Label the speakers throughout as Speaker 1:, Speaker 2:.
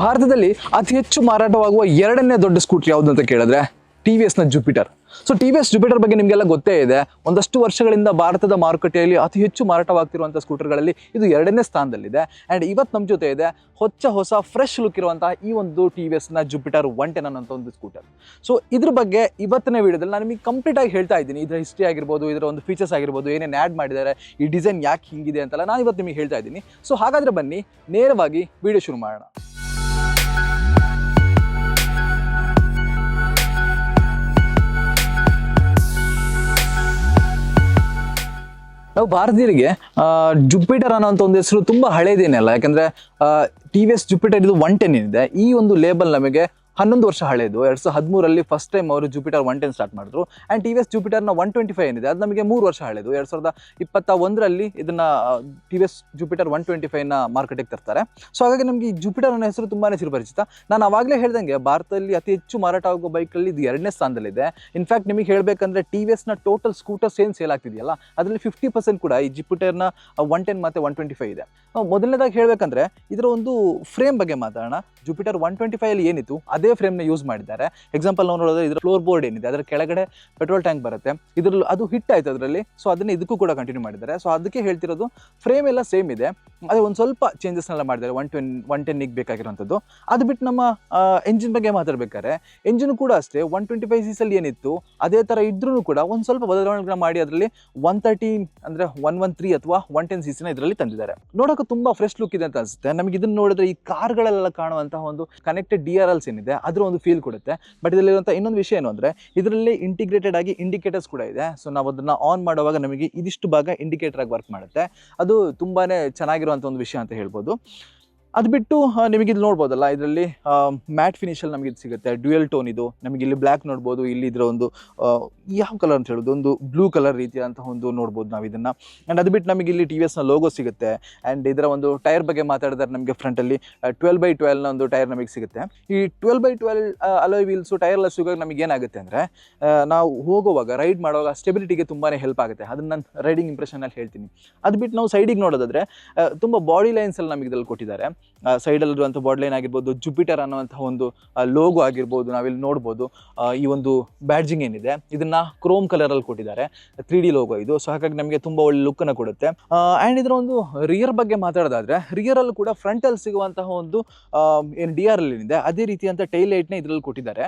Speaker 1: ಭಾರತದಲ್ಲಿ ಅತಿ ಹೆಚ್ಚು ಮಾರಾಟವಾಗುವ ಎರಡನೇ ದೊಡ್ಡ ಸ್ಕೂಟರ್ ಯಾವುದು ಅಂತ ಕೇಳಿದ್ರೆ ಟಿ ವಿ ಎಸ್ನ Jupiter. So T V S Jupiter ಬಗ್ಗೆ ನಿಮಗೆಲ್ಲ ಗೊತ್ತೇ ಇದೆ. ಒಂದಷ್ಟು ವರ್ಷಗಳಿಂದ ಭಾರತದ ಮಾರುಕಟ್ಟೆಯಲ್ಲಿ ಅತಿ ಹೆಚ್ಚು ಮಾರಾಟವಾಗ್ತಿರುವಂಥ ಸ್ಕೂಟರ್ಗಳಲ್ಲಿ ಇದು ಎರಡನೇ ಸ್ಥಾನದಲ್ಲಿದೆ. ಆ್ಯಂಡ್ ಇವತ್ತು ನಮ್ಮ ಜೊತೆ ಇದೆ ಹೊಚ್ಚ ಹೊಸ ಫ್ರೆಶ್ ಲುಕ್ ಇರುವಂತಹ ಈ ಒಂದು ಟಿ ವಿ ಎಸ್ನ ಜುಪಿಟರ್ ಒನ್ ಟೆನ್ ಅನ್ನೋಂಥ ಒಂದು ಸ್ಕೂಟರ್. ಸೊ ಇದ್ರ ಬಗ್ಗೆ ಇವತ್ತಿನ ವೀಡಿಯೋದಲ್ಲಿ ನಾನು ನಿಮಗೆ ಕಂಪ್ಲೀಟ್ ಆಗಿ ಹೇಳ್ತಾ ಇದ್ದೀನಿ. ಇದರ ಹಿಸ್ಟ್ರಿ ಆಗಿರ್ಬೋದು, ಇದರ ಒಂದು ಫೀಚರ್ಸ್ ಆಗಿರ್ಬೋದು, ಏನೇನು ಆ್ಯಡ್ ಮಾಡಿದ್ದಾರೆ, ಈ ಡಿಸೈನ್ ಯಾಕೆ ಹಿಂಗಿದೆ ಅಂತೆಲ್ಲ ನಾನು ಇವತ್ತು ನಿಮಗೆ ಹೇಳ್ತಾ ಇದ್ದೀನಿ. ಸೊ ಹಾಗಾದರೆ ಬನ್ನಿ, ನೇರವಾಗಿ ವಿಡಿಯೋ ಶುರು ಮಾಡೋಣ. ನಾವು ಭಾರತೀಯರಿಗೆ ಜುಪಿಟರ್ ಅನ್ನೋಂಥ ಒಂದು ಹೆಸರು ತುಂಬಾ ಹಳೇದೇನಲ್ಲ, ಯಾಕಂದ್ರೆ ಟಿ ವಿ ಎಸ್ ಜುಪಿಟರ್ ಇದು ಒನ್ ಟೆನ್ ಏನಿದೆ. ಈ ಒಂದು ಲೇಬಲ್ ನಮಗೆ ಹನ್ನೊಂದು ವರ್ಷ ಹಳೆಯದು ಎರಡ್ ಸಾವಿರದ ಹದಿಮೂರಲ್ಲಿ ಫಸ್ಟ್ ಟೈಮ್ ಅವರು ಜುಪಿಟರ್ ಒನ್ ಟೆನ್ ಸ್ಟಾರ್ಟ್ ಮಾಡಿದ್ರು. ಆ್ಯಂಡ್ ಟಿ ವಿ ಎಸ್ ಜುಪಿಟರ್ನ ಒನ್ ಟ್ವೆಂಟಿ ಫೈವ್ ಏನಿದೆ. ಅದು ನಮಗೆ ಮೂರು ವರ್ಷ ಹಳೆಯದು ಎರಡು ಸಾವಿರದ ಇಪ್ಪತ್ತ ಒಂದರಲ್ಲಿ ಇದನ್ನ T V S Jupiter one twenty ಫೈವ್ನ ಮಾರ್ಕೆಟಿಗೆ ತರ್ತಾರೆ. ಸೊ ಹಾಗಾಗಿ ನಮಗೆ ಈ ಜುಪಿಟರ್ ಅನ್ನೋ ಹೆಸರು ತುಂಬಾನೇ ಚಿರಪರಿಚಿತ. ನಾನು ಆವಾಗಲೇ ಹೇಳ್ದಂಗೆ ಭಾರತದಲ್ಲಿ ಅತಿ ಹೆಚ್ಚು ಮಾರಾಟ ಆಗೋ ಬೈಕಲ್ಲಿ ಇದು ಎರಡನೇ ಸ್ಥಾನದಲ್ಲಿದೆ. ಇನ್ಫ್ಯಾಕ್ಟ್ ನಿಮಗೆ ಹೇಳಬೇಕಂದ್ರೆ ಟಿ ವಿ ಎಸ್ನ ಟೋಟಲ್ ಸ್ಕೂಟರ್ಸ್ ಏನು ಸೇಲ್ ಆಗ್ತಿದೆಯಲ್ಲ, ಅದರಲ್ಲಿ ಫಿಫ್ಟಿ ಪರ್ಸೆಂಟ್ ಕೂಡ ಈ ಜುಪಿಟರ್ನ ಒನ್ ಟೆನ್ ಮತ್ತು ಒನ್ ಟ್ವೆಂಟಿ ಫೈವ್ ಇದೆ. ಮೊದಲನೇದಾಗಿ ಹೇಳಬೇಕಂದ್ರೆ, ಇದರ ಒಂದು ಫ್ರೇಮ್ ಬಗ್ಗೆ ಮಾತಾಡೋಣ. ಜುಪಿಟರ್ ಒನ್ ಟ್ವೆಂಟಿ ಫೈವ್ ಅಲ್ಲಿ ಏನಿತ್ತು, ಅದೇ ಫ್ರೇಮ್ನ ಯೂಸ್ ಮಾಡಿದ್ದಾರೆ. ಎಕ್ಸಾಂಪಲ್ ನಾವು ನೋಡೋದು ಇದರ ಫ್ಲೋರ್ ಬೋರ್ಡ್ ಏನಿದೆ, ಅದರ ಕೆಳಗಡೆ ಪೆಟ್ರೋಲ್ ಟ್ಯಾಂಕ್ ಬರುತ್ತೆ. ಇದ್ರಲ್ಲಿ ಅದು ಹಿಟ್ ಆಯ್ತು ಅದರಲ್ಲಿ ಸೊ ಅದನ್ನ ಇದಕ್ಕೂ ಕೂಡ ಕಂಟಿನ್ಯೂ ಮಾಡಿದ್ದಾರೆ. ಸೊ ಅದಕ್ಕೆ ಹೇಳ್ತಿರೋದು ಫ್ರೇಮ್ ಎಲ್ಲ ಸೇಮ್ ಇದೆ. ಅದೇ ಒಂದು ಸ್ವಲ್ಪ ಚೇಂಜಸ್ನೆಲ್ಲ ಮಾಡಿದ್ದಾರೆ ಒನ್ ಟ್ವೆನ್ ಒನ್ ಟೆನ್ನಿಗೆ ಬೇಕಾಗಿರುವಂಥದ್ದು. ಅದು ಬಿಟ್ಟು ನಮ್ಮ ಎಂಜಿನ್ ಬಗ್ಗೆ ಮಾತಾಡ್ಬೇಕಾದ್ರೆ ಎಂಜಿನ್ ಕೂಡ ಅಷ್ಟೇ ಒನ್ ಟ್ವೆಂಟಿ ಫೈವ್ ಸೀಸಲ್ಲಿ ಏನಿತ್ತು, ಅದೇ ಥರ ಇದ್ರೂ ಕೂಡ ಒಂದು ಸ್ವಲ್ಪ ಬದಲಾವಣೆಗಳನ್ನ ಮಾಡಿ ಅದರಲ್ಲಿ ಒನ್ ತರ್ಟಿ ಅಂದರೆ ಒನ್ ಒನ್ ತ್ರೀ ಅಥವಾ ಒನ್ ಟೆನ್ ಸಿಸಿನ ಇದರಲ್ಲಿ ತಂದಿದ್ದಾರೆ. ನೋಡೋಕೆ ತುಂಬಾ ಫ್ರೆಶ್ ಲುಕ್ ಇದೆ ಅಂತ ಅನ್ಸುತ್ತೆ. ನಮಗೆ ಇದನ್ನ ನೋಡಿದ್ರೆ ಈ ಕಾರ್ಗಳೆಲ್ಲ ಕಾಣುವಂತಹ ಒಂದು ಕನೆಕ್ಟೆಡ್ ಡಿ ಆರ್ ಎಲ್ಸ್ ಏನಿದೆ ಅದ್ರ ಒಂದು ಫೀಲ್ ಕೊಡುತ್ತೆ. ಬಟ್ ಇದರಲ್ಲಿರುವಂಥ ಇನ್ನೊಂದು ವಿಷಯ ಏನು ಅಂದರೆ, ಇದರಲ್ಲಿ ಇಂಟಿಗ್ರೇಟೆಡ್ ಆಗಿ ಇಂಡಿಕೇಟರ್ಸ್ ಕೂಡ ಇದೆ. ಸೊ ನಾವು ಅದನ್ನ ಆನ್ ಮಾಡುವಾಗ ನಮಗೆ ಇದಿಷ್ಟು ಭಾಗ ಇಂಡಿಕೇಟರ್ ಆಗಿ ವರ್ಕ್ ಮಾಡುತ್ತೆ. ಅದು ತುಂಬಾನೇ ಚೆನ್ನಾಗಿರುವಂಥ ಒಂದು ವಿಷಯ ಅಂತ ಹೇಳ್ಬೋದು. ಅದು ಬಿಟ್ಟು ನಿಮಗೆ ನೋಡ್ಬೋದಲ್ಲ, ಇದರಲ್ಲಿ ಮ್ಯಾಟ್ ಫಿನಿಷಲ್ಲಿ ನಮಗೆ ಇದು ಸಿಗುತ್ತೆ. ಡ್ಯುಯಲ್ ಟೋನ್ ಇದು. ನಮಗೆ ಇಲ್ಲಿ ಬ್ಲ್ಯಾಕ್ ನೋಡ್ಬೋದು, ಇಲ್ಲಿ ಇದರ ಒಂದು ಯಾವ ಕಲರ್ ಅಂತ ಹೇಳೋದು? ಒಂದು ಬ್ಲೂ ಕಲರ್ ರೀತಿಯಾದಂತಹ ಒಂದು ನೋಡ್ಬೋದು ನಾವು ಇದನ್ನ. ಆ್ಯಂಡ್ ಅದು ಬಿಟ್ಟು ನಮಗೆ ಇಲ್ಲಿ ಟಿ ವಿ ಎಸ್ನ ಲೋಗೋ ಸಿಗುತ್ತೆ. ಆ್ಯಂಡ್ ಇದರ ಒಂದು ಟೈರ್ ಬಗ್ಗೆ ಮಾತಾಡಿದ್ರೆ ನಮಗೆ ಫ್ರಂಟಲ್ಲಿ ಟ್ವೆಲ್ ಬೈ ಟ್ವೆಲ್ನ ಒಂದು ಟೈರ್ ನಮಗೆ ಸಿಗುತ್ತೆ. ಈ twelve by twelve alloy wheels tyreless ಸಿಗೋವಾಗ ನಮಗೆ ಏನಾಗುತ್ತೆ ಅಂದರೆ ನಾವು ಹೋಗುವಾಗ ರೈಡ್ ಮಾಡುವಾಗ ಸ್ಟೆಬಿಲಿಟಿಗೆ ತುಂಬಾ ಹೆಲ್ಪ್ ಆಗುತ್ತೆ. ಅದನ್ನ ನಾನು ರೈಡಿಂಗ್ ಇಂಪ್ರೆಷನಲ್ಲಿ ಹೇಳ್ತೀನಿ. ಅದು ಬಿಟ್ಟು ನಾವು ಸೈಡಿಗೆ ನೋಡೋದಾದ್ರೆ ತುಂಬ ಬಾಡಿ ಲೈನ್ಸ್ ಎಲ್ಲ ನಮಗೆ ಇದ್ರಲ್ಲಿ ಕೊಟ್ಟಿದ್ದಾರೆ. ಸೈಡಲ್ಲಿರುವಂಥ ಬಾಡ್ಲೈನ್ ಆಗಿರ್ಬೋದು ಜುಪಿಟರ್ ಅನ್ನುವಂತಹ ಒಂದು ಲೋಗೋ ಆಗಿರ್ಬೋದು ನಾವಿಲ್ಲಿ ನೋಡ್ಬೋದು. ಈ ಒಂದು ಬ್ಯಾಡ್ಜಿಂಗ್ ಏನಿದೆ, ಇದನ್ನ ಕ್ರೋಮ್ ಕಲರಲ್ಲಿ ಕೊಟ್ಟಿದ್ದಾರೆ. ತ್ರೀ ಡಿ ಲೋಗೋ ಇದು. ಸೊ ಹಾಗಾಗಿ ನಮಗೆ ತುಂಬ ಒಳ್ಳೆ ಲುಕ್ಕನ್ನು ಕೊಡುತ್ತೆ. ಆ್ಯಂಡ್ ಇದರ ಒಂದು ರಿಯರ್ ಬಗ್ಗೆ ಮಾತಾಡೋದಾದ್ರೆ ರಿಯರಲ್ಲೂ ಕೂಡ ಫ್ರಂಟಲ್ಲಿ ಸಿಗುವಂತಹ ಒಂದು ಏನು ಡಿ ಆರ್ ಎಲ್ ಏನಿದೆ, ಅದೇ ರೀತಿಯಂಥ ಟೈಲ್ ಲೈಟ್ನ ಇದರಲ್ಲಿ ಕೊಟ್ಟಿದ್ದಾರೆ.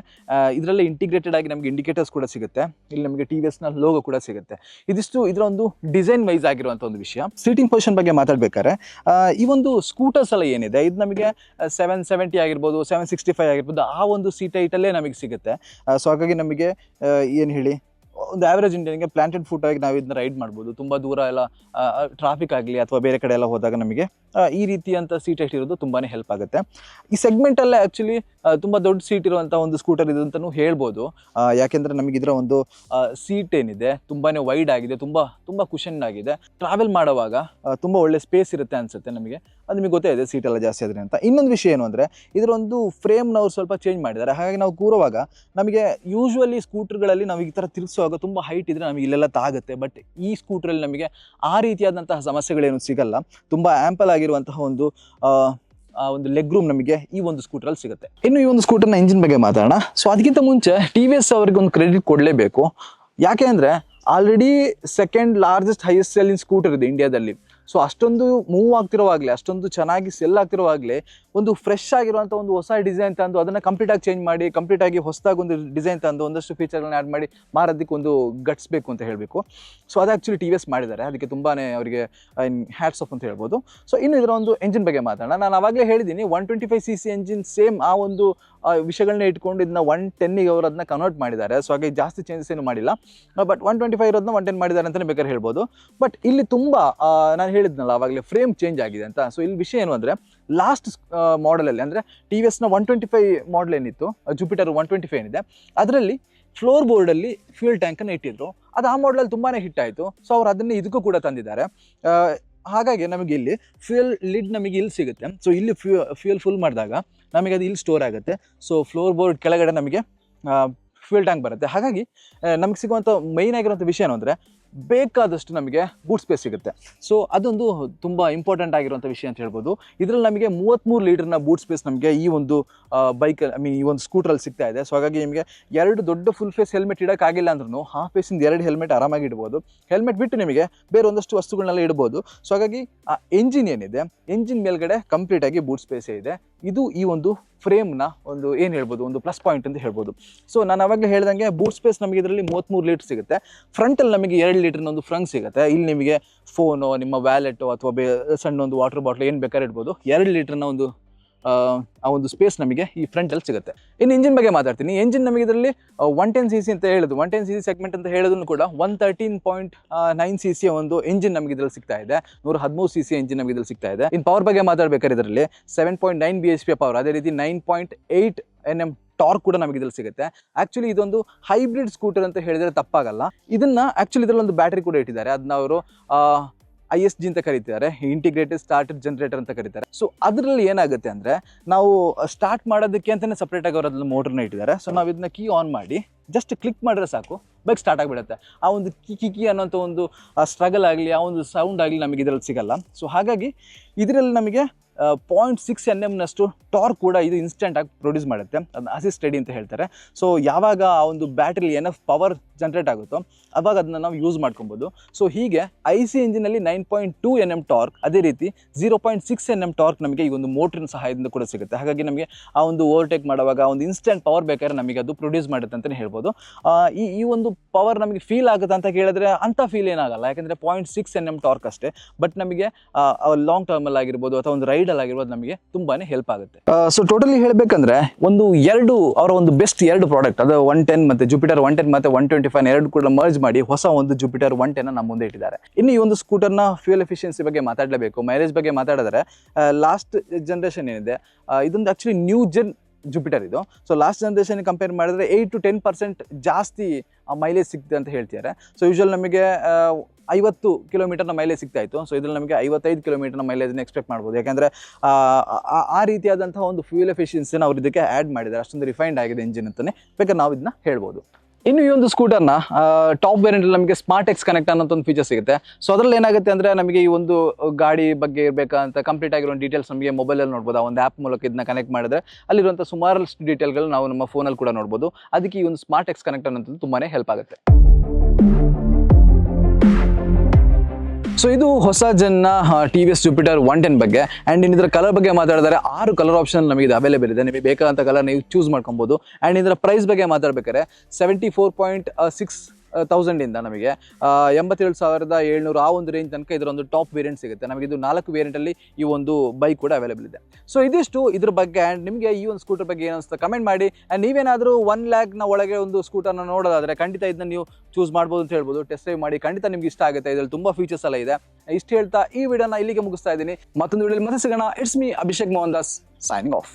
Speaker 1: ಇದರಲ್ಲಿ ಇಂಟಿಗ್ರೇಟೆಡ್ ಆಗಿ ನಮಗೆ ಇಂಡಿಕೇಟರ್ಸ್ ಕೂಡ ಸಿಗುತ್ತೆ. ಇಲ್ಲಿ ನಮಗೆ ಟಿ ವಿ ಎಸ್ನ ಲೋಗೋ ಕೂಡ ಸಿಗುತ್ತೆ. ಇದಿಷ್ಟು ಇದರ ಒಂದು ಡಿಸೈನ್ ವೈಸ್ ಆಗಿರುವಂಥ ಒಂದು ವಿಷಯ. ಸೀಟಿಂಗ್ ಪೊಸಿಷನ್ ಬಗ್ಗೆ ಮಾತಾಡ್ಬೇಕಾದ್ರೆ ಈ ಒಂದು ಸ್ಕೂಟರ್ಸ್ ಎಲ್ಲ ಏನಿದೆ ಇದು. ನಮಗೆ ಸೆವೆನ್ ಸೆವೆಂಟಿ ಆಗಿರ್ಬೋದು ಸೆವೆನ್ ಸಿಕ್ಸ್ಟಿ ಫೈವ್ ಆಗಿರ್ಬೋದು, ಆ ಒಂದು ಸೀಟ್ ಐಟಲ್ಲೇ ನಮಗೆ ಸಿಗುತ್ತೆ. ಸೊ ಹಾಗಾಗಿ ನಮಗೆ ಏನು ಹೇಳಿ, ಒಂದು ಆ್ಯಾವ್ರೇಜ್ ಇಂಡಿಯನ್ಗೆ ಪ್ಲಾಂಟೆಡ್ ಫುಟ್ ಆಗಿ ನಾವು ಇದನ್ನ ರೈಡ್ ಮಾಡ್ಬೋದು. ತುಂಬ ದೂರ ಎಲ್ಲ ಟ್ರಾಫಿಕ್ ಆಗಲಿ ಅಥವಾ ಬೇರೆ ಕಡೆ ಎಲ್ಲ ಹೋದಾಗ ನಮಗೆ ಈ ರೀತಿಯಂಥ ಸೀಟ್ ಇರೋದು ತುಂಬಾ ಹೆಲ್ಪ್ ಆಗುತ್ತೆ. ಈ ಸೆಗ್ಮೆಂಟಲ್ಲೇ ಆ್ಯಕ್ಚುಲಿ ತುಂಬ ದೊಡ್ಡ ಸೀಟ್ ಇರುವಂಥ ಒಂದು ಸ್ಕೂಟರ್ ಇದು ಅಂತಲೂ ಹೇಳ್ಬೋದು. ಯಾಕೆಂದರೆ ನಮಗೆ ಇದರ ಒಂದು ಸೀಟ್ ಏನಿದೆ ತುಂಬಾ ವೈಡ್ ಆಗಿದೆ, ತುಂಬ ತುಂಬ ಕುಷನ್ ಆಗಿದೆ. ಟ್ರಾವೆಲ್ ಮಾಡುವಾಗ ತುಂಬ ಒಳ್ಳೆ ಸ್ಪೇಸ್ ಇರುತ್ತೆ ಅನಿಸುತ್ತೆ ನಮಗೆ. ಅದು ನಿಮಗೆ ಗೊತ್ತೇ ಇದೆ ಸೀಟ್ ಎಲ್ಲ ಜಾಸ್ತಿ ಆದರೆ ಅಂತ. ಇನ್ನೊಂದು ವಿಷಯ ಏನು ಅಂದರೆ, ಇದರೊಂದು ಫ್ರೇಮ್ನವ್ರು ಸ್ವಲ್ಪ ಚೇಂಜ್ ಮಾಡಿದ್ದಾರೆ. ಹಾಗಾಗಿ ನಾವು ಕೂರುವಾಗ ನಮಗೆ ಯೂಶ್ವಲಿ ಸ್ಕೂಟ್ರ್ಗಳಲ್ಲಿ ನಾವು ಈ ಥರ ತಿರುಗಿಸುವಾಗ ತುಂಬ ಹೈಟ್ ಇದ್ದರೆ ನಮಗೆ ಇಲ್ಲೆಲ್ಲ ತಾಗುತ್ತೆ. ಬಟ್ ಈ ಸ್ಕೂಟ್ರಲ್ಲಿ ನಮಗೆ ಆ ರೀತಿಯಾದಂತಹ ಸಮಸ್ಯೆಗಳೇನು ಸಿಗಲ್ಲ. ತುಂಬ ಆ್ಯಂಪಲ್ ಆಗಿರುವಂತಹ ಒಂದು, ಆ ಒಂದು ಲೆಗ್ ರೂಮ್ ನಮಗೆ ಈ ಒಂದು ಸ್ಕೂಟರಲ್ಲಿ ಸಿಗುತ್ತೆ. ಇನ್ನು ಈ ಒಂದು ಸ್ಕೂಟರ್ನ ಇಂಜಿನ್ ಬಗ್ಗೆ ಮಾತಾಡೋಣ. ಸೊ ಅದಕ್ಕಿಂತ ಮುಂಚೆ ಟಿ ವಿ ಎಸ್ ಅವ್ರಿಗೆ ಒಂದು ಕ್ರೆಡಿಟ್ ಕೊಡಲೇಬೇಕು. ಯಾಕೆ ಅಂದರೆ already second largest highest selling scooter ಇದೆ ಇಂಡಿಯಾದಲ್ಲಿ ಸೊ ಅಷ್ಟೊಂದು ಮೂವ್ ಆಗ್ತಿರೋವಾಗಲೇ, ಅಷ್ಟೊಂದು ಚೆನ್ನಾಗಿ ಸೆಲ್ ಆಗ್ತಿರೋವಾಗಲೇ, ಒಂದು ಫ್ರೆಶ್ ಆಗಿರುವಂಥ ಒಂದು ಹೊಸ ಡಿಸೈನ್ ತಂದು ಅದನ್ನು ಕಂಪ್ಲೀಟ್ ಆಗಿ ಚೇಂಜ್ ಮಾಡಿ ಕಂಪ್ಲೀಟ್ ಆಗಿ ಹೊಸದಾಗಿ ಒಂದು ಡಿಸೈನ್ ತಂದು ಒಂದಷ್ಟು ಫೀಚರ್ಗಳನ್ನ ಆ್ಯಡ್ ಮಾಡಿ ಮಾರೋದಕ್ಕೆ ಒಂದು ಗಟ್ಸ್ಬೇಕು ಅಂತ ಹೇಳಬೇಕು. ಸೊ ಅದು ಆ್ಯಕ್ಚುಲಿ ಟಿ ವಿ ಎಸ್ ಮಾಡಿದ್ದಾರೆ. ಅದಕ್ಕೆ ತುಂಬಾ ಅವರಿಗೆ ಹ್ಯಾಟ್ಸ್ ಆಫ್ ಅಂತ ಹೇಳ್ಬೋದು. ಸೊ ಇನ್ನು ಇದರ ಒಂದು ಎಂಜಿನ್ ಬಗ್ಗೆ ಮಾತಾಡೋಣ. ನಾನು ಅವಾಗಲೇ ಹೇಳಿದ್ದೀನಿ one twenty five C C engine same ಆ ಒಂದು ಆ, ವಿಷಯಗಳನ್ನ ಇಟ್ಕೊಂಡು ಇದನ್ನ ಒನ್ ಟೆನ್ನಿಗೆ ಅವರು ಅದನ್ನ ಕನ್ವರ್ಟ್ ಮಾಡಿದ್ದಾರೆ. ಸೊ ಹಾಗೆ ಜಾಸ್ತಿ ಚೇಂಜಸ್ ಏನು ಮಾಡಿಲ್ಲ. ಬಟ್ ಒನ್ ಟ್ವೆಂಟಿ ಫೈವ್ ಇರೋದನ್ನ ಒನ್ ಟೆನ್ ಮಾಡಿದ್ದಾರೆ ಅಂತಲೇ ಬೇಕಾದ್ರೆ ಹೇಳ್ಬೋದು. ಬಟ್ ಇಲ್ಲಿ ತುಂಬ ನಾನು ಹೇಳಿದ್ನಲ್ಲ ಆವಾಗಲೇ ಫ್ರೇಮ್ ಚೇಂಜ್ ಆಗಿದೆ ಅಂತ. ಸೊ ಇಲ್ಲಿ ವಿಷಯ ಏನು ಅಂದರೆ ಲಾಸ್ಟ್ ಮಾಡಲಲ್ಲಿ ಅಂದರೆ ಟಿ ವಿ ಎಸ್ನ ಒನ್ ಟ್ವೆಂಟಿ ಫೈವ್ ಮಾಡೆಲ್ ಏನಿತ್ತು ಜುಪಿಟರ್ ಒನ್ ಟ್ವೆಂಟಿ ಫೈವ್ ಏನಿದೆ ಅದರಲ್ಲಿ ಫ್ಲೋರ್ ಬೋರ್ಡಲ್ಲಿ ಫ್ಯೂಲ್ ಟ್ಯಾಂಕನ್ನು ಇಟ್ಟಿದ್ರು. ಅದು ಆ ಮಾಡಲಲ್ಲಿ ತುಂಬಾ ಹಿಟ್ ಆಯಿತು. ಸೊ ಅವ್ರು ಅದನ್ನು ಇದಕ್ಕೂ ಕೂಡ ತಂದಿದ್ದಾರೆ. ಆ, ಹಾಗಾಗಿ ನಮಗೆ ಇಲ್ಲಿ ಫ್ಯೂಯಲ್ ಲಿಡ್ ನಮಗೆ ಇಲ್ಲಿ ಸಿಗುತ್ತೆ. ಸೊ ಇಲ್ಲಿ ಫ್ಯೂ ಫ್ಯೂಯಲ್ ಫುಲ್ ಮಾಡಿದಾಗ ನಮಗೆ ಅದು ಇಲ್ಲಿ ಸ್ಟೋರ್ ಆಗುತ್ತೆ. ಸೊ ಫ್ಲೋರ್ ಬೋರ್ಡ್ ಕೆಳಗಡೆ ನಮಗೆ ಫ್ಯೂಯಲ್ ಟ್ಯಾಂಕ್ ಬರುತ್ತೆ. ಹಾಗಾಗಿ ನಮಗೆ ಸಿಗುವಂಥ ಮೈನ್ ಆಗಿರುವಂಥ ವಿಷಯ ಏನು ಅಂದರೆ ಬೇಕಾದಷ್ಟು ನಮಗೆ ಬೂಟ್ ಸ್ಪೇಸ್ ಸಿಗುತ್ತೆ. ಸೊ ಅದೊಂದು ತುಂಬ ಇಂಪಾರ್ಟೆಂಟ್ ಆಗಿರುವಂಥ ವಿಷಯ ಅಂತ ಹೇಳ್ಬೋದು. ಇದರಲ್ಲಿ ನಮಗೆ ಮೂವತ್ತ್ಮೂರು ಲೀಟರ್ನ ಬೂಟ್ ಸ್ಪೇಸ್ ನಮಗೆ ಈ ಒಂದು ಬೈಕ್ ಐ ಮೀನ್ ಈ ಒಂದು ಸ್ಕೂಟ್ರಲ್ಲಿ ಸಿಗ್ತಾ ಇದೆ. ಸೊ ಹಾಗಾಗಿ ನಿಮಗೆ ಎರಡು ದೊಡ್ಡ ಫುಲ್ ಫೇಸ್ ಹೆಲ್ಮೆಟ್ ಇಡೋಕ್ಕಾಗಿಲ್ಲ ಅಂದ್ರೂ ಹಾಫ್ ಫೇಸಿಂದ ಎರಡು ಹೆಲ್ಮೆಟ್ ಆರಾಮಾಗಿ ಇಡ್ಬೋದು. ಹೆಲ್ಮೆಟ್ ಬಿಟ್ಟು ನಿಮಗೆ ಬೇರೆ ಒಂದಷ್ಟು ವಸ್ತುಗಳನ್ನೆಲ್ಲ ಇಡ್ಬೋದು. ಸೊ ಹಾಗಾಗಿ, ಆ ಎಂಜಿನ್ ಏನಿದೆ? ಎಂಜಿನ್ ಮೇಲ್ಗಡೆ ಕಂಪ್ಲೀಟಾಗಿ ಬೂಟ್ ಸ್ಪೇಸೇ ಇದೆ. ಇದು ಈ ಒಂದು ಫ್ರೇಮ್ನ ಒಂದು ಏನು ಹೇಳ್ಬೋದು, ಒಂದು ಪ್ಲಸ್ ಪಾಯಿಂಟ್ ಅಂತ ಹೇಳ್ಬೋದು. ಸೊ ನಾನು ಅವಾಗಲೇ ಹೇಳ್ದಂಗೆ ಬೂಟ್ ಸ್ಪೇಸ್ ನಮಗೆ ಇದರಲ್ಲಿ ಮೂವತ್ತ್ಮೂರು ಲೀಟರ್ ಸಿಗುತ್ತೆ. ಫ್ರಂಟಲ್ಲಿ ನಮಗೆ ಎರಡು ಲೀಟ್ರ್ನ ಒಂದು ಫ್ರಂಕ್ ಸಿಗುತ್ತೆ. ಇಲ್ಲಿ ನಿಮಗೆ ಫೋನು ನಿಮ್ಮ ವ್ಯಾಲೆಟು ಅಥವಾ ಬೇ ಸಣ್ಣ ಒಂದು ವಾಟರ್ ಬಾಟ್ಲ್ ಏನು ಬೇಕಾದ್ರೆ ಇಡ್ಬೋದು. ಎರಡು ಲೀಟರ್ನ ಒಂದು ಆ, ಒಂದು ಸ್ಪೇಸ್ ನಮಗೆ ಈ ಫ್ರಂಟಲ್ಲಿ ಸಿಗುತ್ತೆ. ಇನ್ನು ಇಂಜಿನ್ ಬಗ್ಗೆ ಮಾತಾಡ್ತೀನಿ. ಇಂಜಿನ್ ನಮಗೆ ಇದರಲ್ಲಿ ಒನ್ ಟೆನ್ ಸಿ ಸಿ ಅಂತ ಹೇಳೋದು one ten C C segment ಅಂತ ಹೇಳೋದನ್ನು ಕೂಡ one thirteen point nine C ಸಿಯ ಒಂದು ಇಂಜಿನ್ ನಮಗೆ ಇದರಲ್ಲಿ ಸಿಗ್ತಾ ಇದೆ. ನೂರ ಹದಿಮೂರು ಸಿ ಸಿ ಇಂಜಿನ್ ನಮಗೆ ಇದರಲ್ಲಿ ಸಿಗ್ತಾ ಇದೆ. ಇನ್ನು ಪವರ್ ಬಗ್ಗೆ ಮಾತಾಡ್ಬೇಕಾದ್ರೆ ಇದರಲ್ಲಿ seven point nine B H P power ಅದೇ ರೀತಿ nine point eight N M torque ಕೂಡ ನಮಗೆ ಇದ್ರಲ್ಲಿ ಸಿಗುತ್ತೆ. ಆಕ್ಚುಲಿ ಇದೊಂದು ಹೈಬ್ರಿಡ್ ಸ್ಕೂಟರ್ ಅಂತ ಹೇಳಿದ್ರೆ ತಪ್ಪಾಗಲ್ಲ. ಇದನ್ನ ಆಕ್ಚುಲಿ ಇದರಲ್ಲಿ ಒಂದು ಬ್ಯಾಟ್ರಿ ಕೂಡ ಇಟ್ಟಿದ್ದಾರೆ. ಅದನ್ನ ಅವರು ಐ ಎಸ್ ಜಿ ಅಂತ ಕರೀತಾರೆ ಇಂಟಿಗ್ರೇಟೆಡ್ ಸ್ಟಾರ್ಟರ್ ಜನರೇಟರ್ ಅಂತ ಕರೀತಾರೆ. ಸೊ ಅದರಲ್ಲಿ ಏನಾಗುತ್ತೆ ಅಂದರೆ, ನಾವು ಸ್ಟಾರ್ಟ್ ಮಾಡೋದಕ್ಕೆ ಅಂತಲೇ ಸಪ್ರೇಟ್ ಆಗಿ ಅವರು ಅದ್ರಲ್ಲಿ ಮೋಟರ್ನ ಇಟ್ಟಿದ್ದಾರೆ. ಸೊ ನಾವು ಇದನ್ನ ಕೀ ಆನ್ ಮಾಡಿ ಜಸ್ಟ್ ಕ್ಲಿಕ್ ಮಾಡಿದ್ರೆ ಸಾಕು ಬೈಕ್ ಸ್ಟಾರ್ಟ್ ಆಗಿಬಿಡುತ್ತೆ. ಆ ಒಂದು ಕಿ ಕಿ ಕಿ ಅನ್ನೋಂಥ ಒಂದು ಸ್ಟ್ರಗಲ್ ಆಗಲಿ, ಆ ಒಂದು ಸೌಂಡ್ ಆಗಲಿ ನಮಗೆ ಇದರಲ್ಲಿ ಸಿಗಲ್ಲ. ಸೊ ಹಾಗಾಗಿ ಇದರಲ್ಲಿ ನಮಗೆ ಪಾಯಿಂಟ್ ಸಿಕ್ಸ್ ಎನ್ ಎಮ್ನಷ್ಟು ಟಾರ್ಕ್ ಕೂಡ ಇದು ಇನ್ಸ್ಟೆಂಟ್ ಆಗಿ ಪ್ರೊಡ್ಯೂಸ್ ಮಾಡುತ್ತೆ. ಅದನ್ನ ಅಸಿಸ್ಟೆಡಿ ಅಂತ ಹೇಳ್ತಾರೆ. ಸೊ ಯಾವಾಗ ಆ ಒಂದು ಬ್ಯಾಟ್ರಿ ಎನಫ್ ಪವರ್ ಜನ್ರೇಟ್ ಆಗುತ್ತೋ, ಅವಾಗ ಅದನ್ನ ನಾವು ಯೂಸ್ ಮಾಡ್ಕೊಬೋದು. ಸೊ ಹೀಗೆ I C ಇಂಜಿನಲ್ಲಿ nine point two N M torque ಅದೇ ರೀತಿ zero point six N M torque ನಮಗೆ ಈ ಒಂದು ಮೋಟ್ರಿನ ಸಹಾಯದಿಂದ ಕೂಡ ಸಿಗುತ್ತೆ. ಹಾಗಾಗಿ ನಮಗೆ ಆ ಒಂದು ಓವರ್ಟೇಕ್ ಮಾಡುವಾಗ ಒಂದು ಇನ್ಸ್ಟೆಂಟ್ ಪವರ್ ಬೇಕಾದ್ರೆ ನಮಗೆ ಅದು ಪ್ರೊಡ್ಯೂಸ್ ಮಾಡುತ್ತೆ ಅಂತಲೇ ಹೇಳ್ಬೋದು. ಈ ಈ ಒಂದು ಪವರ್ ನಮಗೆ ಫೀಲ್ ಆಗುತ್ತೆ ಅಂತ ಕೇಳಿದ್ರೆ ಅಂಥ ಫೀಲ್ ಏನಾಗಲ್ಲ. ಯಾಕಂದರೆ point six N M torque ಅಷ್ಟೇ. ಬಟ್ ನಮಗೆ ಲಾಂಗ್ ಟರ್ಮಲ್ಲಿ ಆಗಿರ್ಬೋದು ಅಥವಾ ಒಂದು ರೈಡಲ್ಲಿ ಆಗಿರ್ಬೋದು ನಮಗೆ ತುಂಬಾನೇ ಹೆಲ್ಪ್ ಆಗುತ್ತೆ. ಸೊ ಟೋಟಲಿ ಹೇಳಬೇಕಂದ್ರೆ ಒಂದು ಎರಡು, ಅವರ ಒಂದು ಬೆಸ್ಟ್ ಎರಡು ಪ್ರಾಡಕ್ಟ್ ಅದು ಒನ್ ಟೆನ್ ಮತ್ತೆ ಜುಪಿಟರ್ ಒನ್ ಟೆನ್ ಮತ್ತೆ ಒನ್ ಟ್ವೆಂಟಿ ಫೈವ್ ಎರಡು ಕೂಡ ಮರ್ಜ್ ಮಾಡಿ ಹೊಸ ಒಂದು ಜುಪಿಟರ್ ಒನ್ ಟೆನ್ ನಮ್ಮ ಮುಂದೆ ಇಟ್ಟಿದ್ದಾರೆ. ಇನ್ನು ಈ ಒಂದು ಸ್ಕೂಟರ್ನ ಫ್ಯೂಯಲ್ ಎಫಿಷಿಯನ್ಸಿ ಬಗ್ಗೆ ಮಾತಾಡಲೇಬೇಕು ಮೈಲೇಜ್ ಬಗ್ಗೆ ಮಾತಾಡಿದ್ರೆ ಲಾಸ್ಟ್ ಜನ್ರೇಷನ್ ಏನಿದೆ ಇದೊಂದು ಆಕ್ಚುಲಿ ನ್ಯೂ ಜೆನ್ ಜುಪಿಟರ್ ಇದು. ಸೊ ಲಾಸ್ಟ್ ಜನ್ರೇಷನ್ ಕಂಪೇರ್ ಮಾಡಿದ್ರೆ ಏಯ್ಟ್ ಟು ಟೆನ್ ಪರ್ಸೆಂಟ್ ಜಾಸ್ತಿ ಮೈಲೇಜ್ ಸಿಗ್ತದೆ ಅಂತ ಹೇಳ್ತಿದ್ದಾರೆ. ಸೊ ಯೂಶಲ್ ನಮಗೆ ಐವತ್ತು ಕಿಲೋಮೀಟರ್ನ ಮೈಲೇಜ್ ಸಿಗ್ತಾ ಇತ್ತು. ಸೊ ಇದ್ರಲ್ಲಿ ನಮಗೆ ಐವತ್ತೈದು ಕಿಲೋಮೀಟರ್ನ ಮೈಲೇಜ್ನ ಎಕ್ಸ್ಪೆಕ್ಟ್ ಮಾಡ್ಬೋದು. ಯಾಕೆಂದರೆ, ಆ ರೀತಿಯಾದಂತಹ ಒಂದು ಫ್ಯೂಯಲ್ ಎಫಿಷಿಯನ್ಸಿನ ಅವ್ರು ಇದಕ್ಕೆ ಆ್ಯಡ್ ಮಾಡಿದ್ದಾರೆ. ಅಷ್ಟೊಂದು ರಿಫೈನ್ಡ್ ಆಗಿದೆ ಇಂಜಿನ್ ಅಂತಲೇ ಬೇಕಾದ್ರೆ ನಾವು ಇದನ್ನ ಹೇಳ್ಬೋದು. ಇನ್ನು ಈ ಒಂದು ಸ್ಕೂಟರ್ನ ಟಾಪ್ ವೇರಿಯಂಟ್ ನಮಗೆ ಸ್ಮಾರ್ಟ್ ಎಕ್ಸ್ ಕನೆಕ್ಟ್ ಅನ್ನೋ ಒಂದು ಫೀಚರ್ ಸಿಗುತ್ತೆ. ಸೊ ಅದರಲ್ಲಿ ಏನಾಗುತ್ತೆ ಅಂದ್ರೆ ನಮಗೆ ಈ ಒಂದು ಗಾಡಿ ಬಗ್ಗೆ ಇರಬೇಕಂತ ಕಂಪ್ಲೀಟ್ ಆಗಿರೋ ಡೀಟೇಲ್ಸ್ ನಮಗೆ ಮೊಬೈಲಲ್ಲಿ ನೋಡ್ಬೋದು. ಆ ಒಂದು ಆ್ಯಪ್ ಮೂಲಕ ಇದನ್ನ ಕನೆಕ್ಟ್ ಮಾಡಿದ್ರೆ ಅಲ್ಲಿರುವಂಥ ಸುಮಾರಷ್ಟು ಡೀಟೇಲ್ಗಳು ನಾವು ನಮ್ಮ ಫೋನಲ್ಲಿ ಕೂಡ ನೋಡ್ಬೋದು. ಅದಕ್ಕೆ ಈ ಒಂದು ಸ್ಮಾರ್ಟ್ ಎಕ್ಸ್ ಕನೆಕ್ಟ್ ಅನ್ನೋದು ತುಂಬಾನೇ ಹೆಲ್ಪ್ ಆಗುತ್ತೆ. ಸೊ ಇದು ಹೊಸ ಜನ್ನ T V S Jupiter one ten ಬಗ್ಗೆ. ಆ್ಯಂಡ್ ಇನ್ನು ಇದರ ಕಲರ್ ಬಗ್ಗೆ ಮಾತಾಡಿದರೆ ಆರು ಕಲರ್ ಆಪ್ಷನ್ ನಮಗೆ ಅವೈಲೇಬಲ್ ಇದೆ. ನಿಮಗೆ ಬೇಕಾದಂಥ ಕಲರ್ ನೀವು ಚೂಸ್ ಮಾಡ್ಕೊಬೋದು. ಆ್ಯಂಡ್ ಇದರ ಪ್ರೈಸ್ ಬಗ್ಗೆ ಮಾತಾಡ್ಬೇಕಾದ್ರೆ ಸೆವೆಂಟಿ ಫೋರ್ ಪಾಯಿಂಟ್ ಸಿಕ್ಸ್ ತೌಸಂಡಿಂದ ನಮಗೆ. ಎಂಬತ್ತೇಳು ಸಾವಿರದ ಏಳ್ನೂರು ಆ ಒಂದು ರೇಂಜ್ ತನಕ ಇದರ ಒಂದು ಟಾಪ್ ವೇರಿಯಂಟ್ ಸಿಗುತ್ತೆ. ನಮಗೆ ಇದು ನಾಲ್ಕು ವೇರಿಯಂಟಲ್ಲಿ ಈ ಒಂದು ಬೈಕ್ ಕೂಡ ಅವೈಲೇಬಲ್ ಇದೆ. ಸೊ ಇದಿಷ್ಟು ಇದ್ರ ಬಗ್ಗೆ ಆ್ಯಂಡ್ ನಿಮಗೆ ಈ ಒಂದು ಸ್ಕೂಟರ್ ಬಗ್ಗೆ ಏನು ಅನಿಸ್ತಾ ಕಮೆಂಟ್ ಮಾಡಿ. ಆ್ಯಂಡ್ ನೀವೇನಾದರೂ ಒನ್ ಲ್ಯಾಕ್ನ ಒಳಗೆ ಒಂದು ಸ್ಕೂಟರ್ನ ನೋಡೋದಾದರೆ ಖಂಡಿತ ಇದನ್ನ ನೀವು ಚೂಸ್ ಮಾಡ್ಬೋದು ಅಂತ ಹೇಳ್ಬೋದು. ಟೆಸ್ಟ್ ಡ್ರೈವ್ ಮಾಡಿ ಖಂಡಿತ ನಿಮ್ಗೆ ಇಷ್ಟ ಆಗುತ್ತೆ. ಇದರಲ್ಲಿ ತುಂಬ ಫೀಚರ್ಸ್ ಎಲ್ಲ ಇದೆ. ಇಷ್ಟು ಹೇಳ್ತಾ ಈ ವಿಡಿಯೋನ ಇಲ್ಲಿಗೆ ಮುಗಿಸ್ತಾ ಇದ್ದೀನಿ. ಮತ್ತೊಂದು ವಿಡಿಯೋಲಿ ಮತ್ತೆ ಸಿಗೋಣ it's me Abhishek Mohan Das signing off